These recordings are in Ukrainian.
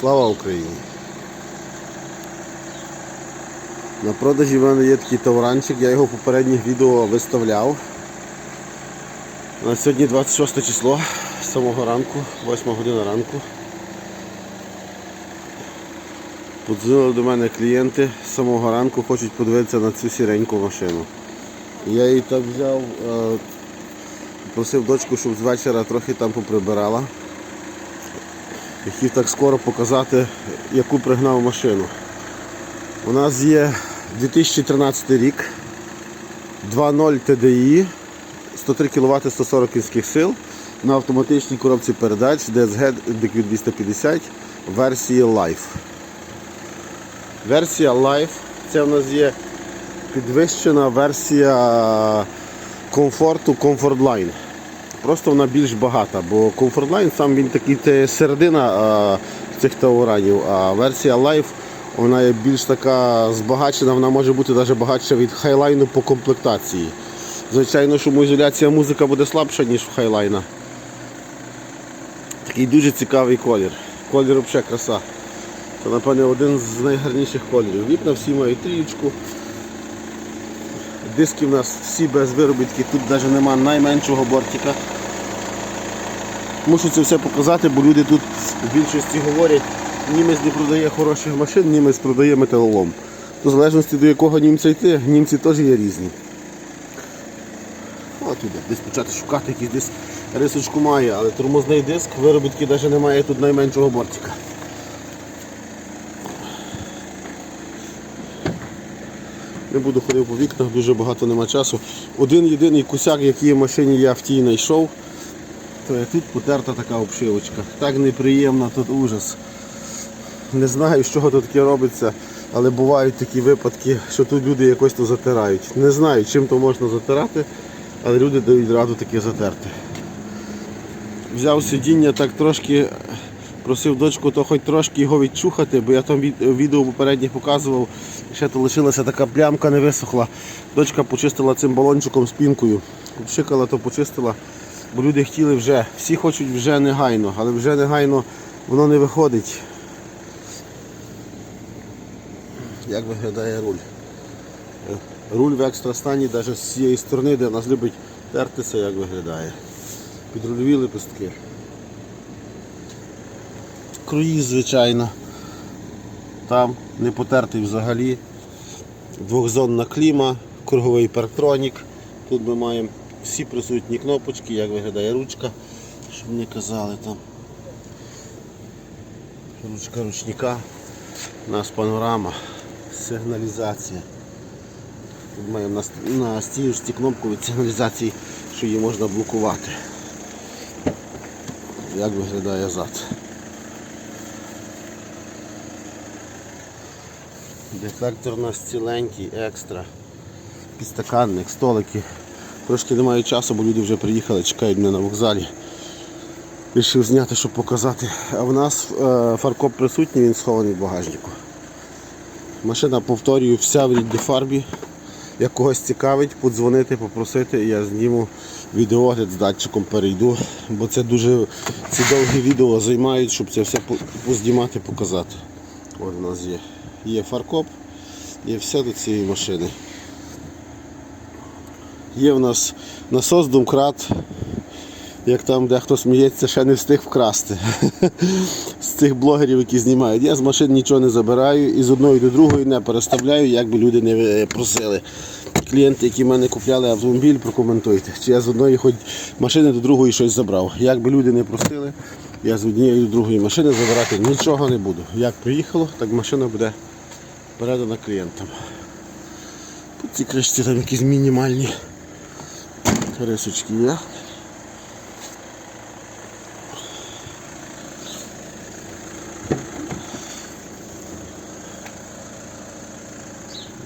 Слава Україні! На продажі в мене є такий товаранчик, я його в попередніх відео виставляв. На сьогодні 26 число, з самого ранку, 8 година ранку. Подзвонили до мене клієнти з самого ранку, хочуть подивитися на цю сіреньку машину. Я її так взяв, е, просив дочку, щоб з вечора трохи там поприбирала. Хотів так скоро показати, яку пригнав машину. У нас є 2013 рік, 2.0 TDI, 103 кВт 140 кінських сил на автоматичній коробці передач DSG DQ250 версії Life. Версія Life це в нас є підвищена версія комфорту Comfort Line. Просто вона більш багата, бо Comfort Line сам він такий це середина а, цих тауранів, а версія Life вона є більш така збагачена, вона може бути навіть багатша від хайлайну по комплектації. Звичайно, шумоізоляція музика буде слабша, ніж в хайлайна. Такий дуже цікавий колір. Колір взагалі краса. Це, напевне, один з найгарніших кольорів. Вікна всі мають трієчку. Диски в нас всі без виробітки, тут навіть немає найменшого бортика. Мушу це все показати, бо люди тут в більшості говорять, німець не продає хороших машин, німець продає металолом. В залежності до якого німця йти, німці теж є різні. От іде, десь почати шукати якийсь десь рисочку має, але тормозний диск, виробітки навіть немає тут найменшого бортика. Не буду ходити по вікнах, дуже багато нема часу. Один єдиний косяк, який в машині я в тій знайшов, то є тут потерта така обшивочка. Так неприємно, тут ужас. Не знаю, з чого тут таке робиться, але бувають такі випадки, що тут люди якось то затирають. Не знаю, чим то можна затирати, але люди дають раду таке затерти. Взяв сидіння так трошки, просив дочку, то хоч трошки його відчухати, бо я там відео попередніх показував, ще то лишилася така плямка, не висохла. Дочка почистила цим балончиком з пінкою. Обшикала, то почистила. Бо люди хотіли вже, всі хочуть вже негайно, але вже негайно воно не виходить. Як виглядає руль? Руль в екстра стані навіть з цієї сторони, де нас любить тертися, як виглядає. Підрульові лепестки. Круїз, звичайно. Там не потертий взагалі. Двохзонна кліма, круговий парктронік. Тут ми маємо всі присутні кнопочки, як виглядає ручка, щоб не казали там. Ручка ручника. У нас панорама, сигналізація. Тут маємо на, на стіжці кнопку від сигналізації, що її можна блокувати. Як виглядає зад. Дефлектор у нас ціленький, екстра. Підстаканник, столики. Трошки немає часу, бо люди вже приїхали, чекають мене на вокзалі. Рішив зняти, щоб показати. А в нас е, фаркоп присутній, він схований в багажнику. Машина, повторюю, вся в рідній фарбі. Як когось цікавить, подзвонити, попросити, я зніму відеогляд з датчиком перейду, бо це дуже ці довгі відео займають, щоб це все по- познімати, показати. От у нас є. Є фаркоп, є все до цієї машини. Є в нас насос домкрат, як там дехто сміється, ще не встиг вкрасти. З цих блогерів, які знімають. Я з машин нічого не забираю і з одної до другої не переставляю, як би люди не е, просили. Клієнти, які в мене купляли автомобіль, прокоментуйте. Чи я з одної хоч машини до другої щось забрав. Як би люди не просили, я з однієї до другої машини забирати нічого не буду. Як приїхало, так машина буде передана клієнтам. Ці кришці там якісь мінімальні рисочки є.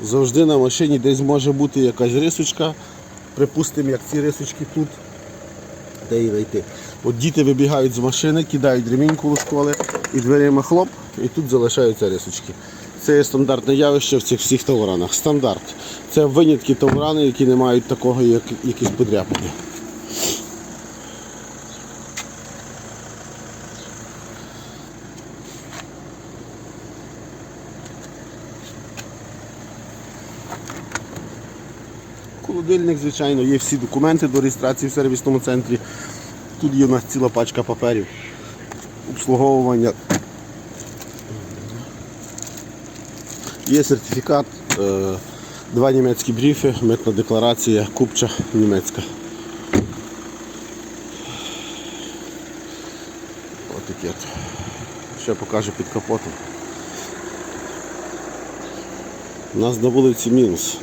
Завжди на машині десь може бути якась рисочка. Припустимо, як ці рисочки тут. Де її знайти? От діти вибігають з машини, кидають ремінь коло школи і дверима хлоп, і тут залишаються рисочки. Це є стандартне явище в цих всіх тауранах. Стандарт. Це винятки таурани, які не мають такого, як якісь подряпини. Холодильник, звичайно, є всі документи до реєстрації в сервісному центрі. Тут є у нас ціла пачка паперів, обслуговування. Є сертифікат, е, два німецькі бріфи, митна декларація, купча німецька. Отаке. от. Ще покажу під капотом. У нас на вулиці мінус.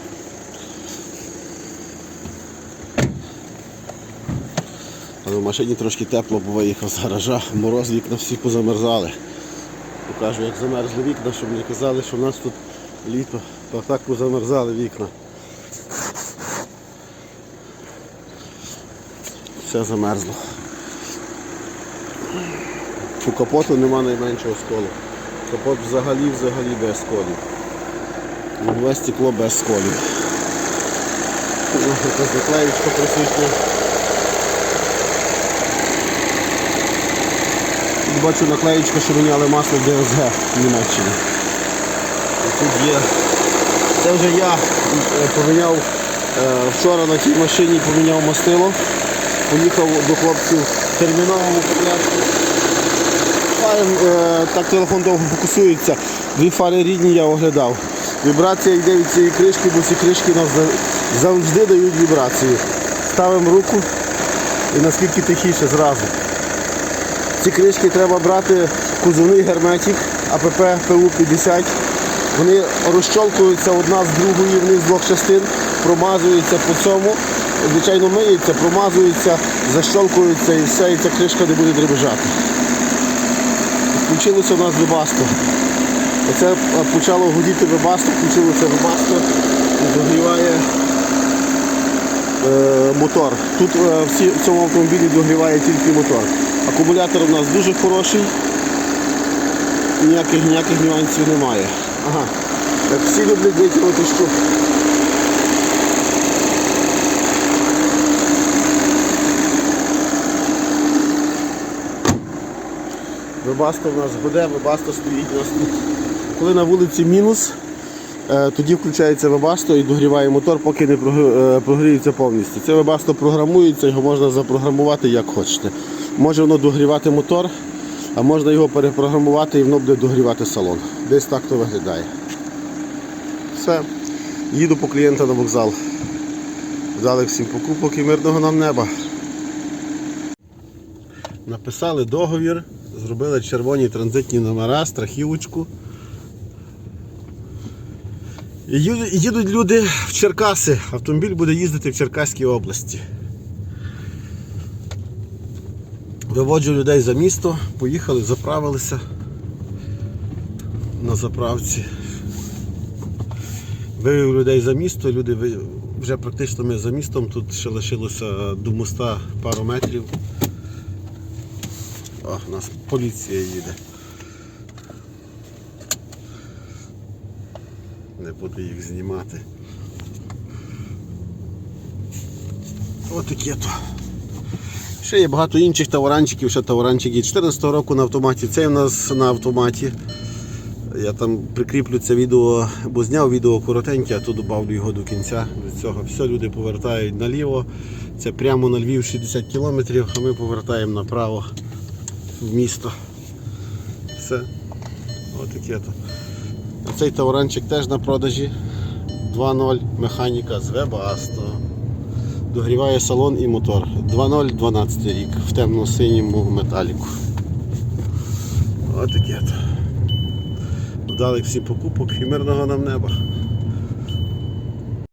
Але в машині трошки тепло, бо виїхав з гаража, мороз вікна всі позамерзали. Покажу, як замерзли вікна, щоб не казали, що в нас тут літо, то так позамерзали вікна. Все замерзло. У капоту нема найменшого сколу. Капот взагалі взагалі без сколів. Лобове стекло без сколів. Якась наклеїчка присутня. Бачу наклеїчка, що міняли масло ДСГ в Німеччині. Тут є. Це вже я е, поміняв е, вчора на цій машині поміняв мастило. Поїхав до хлопців терміновому. Е, так телефон довго фокусується. Дві фари рідні я оглядав. Вібрація йде від цієї кришки, бо ці кришки нас завжди дають вібрацію. Ставимо руку і наскільки тихіше зразу. Ці кришки треба брати кузовний герметик АПП ПУ-50. Вони розчолкуються одна з другої вниз двох частин, промазуються по цьому, звичайно миються, промазуються, защолкуються і все, і ця кришка не буде дребежати. Включилося у нас вебасто. Оце е, почало гудіти вебасто, включилося вебасто і догріває е, мотор. Тут е, всі, в цьому автомобілі догріває тільки мотор. Акумулятор у нас дуже хороший, ніяких, ніяких нюансів немає. Ага. Так всі люблять витягнути штуку. Вебасто в нас гуде, вебасто стоїть у нас тут. Коли на вулиці мінус, е, тоді включається вебасто і догріває мотор, поки не е, прогріється повністю. Це вебасто програмується, його можна запрограмувати як хочете. Може воно догрівати мотор, а можна його перепрограмувати і воно буде догрівати салон. Десь так то виглядає. Все. Їду по клієнта на вокзал. Дали всім покупок і мирного нам неба. Написали договір, зробили червоні транзитні номера, страхівочку. Їдуть люди в Черкаси. Автомобіль буде їздити в Черкаській області. Виводжу людей за місто, поїхали, заправилися на заправці. Вивів людей за місто, люди вже практично ми за містом, тут ще лишилося до моста пару метрів. О, у нас поліція їде. Не буду їх знімати. Отаке то. Ще є багато інших товаранчиків, ще товаранчики 14 року на автоматі. Це у нас на автоматі. Я там прикріплю це відео, бо зняв відео коротеньке, а то додавлю його до кінця. Від цього все люди повертають наліво. Це прямо на Львів 60 кілометрів, а ми повертаємо направо в місто. Все. Отаке то. Цей товаранчик теж на продажі. 2.0 механіка з Webasto. Догріває салон і мотор. 2012 рік в темно-синьому металіку. Отаке. Вдалих всім покупок і мирного нам неба.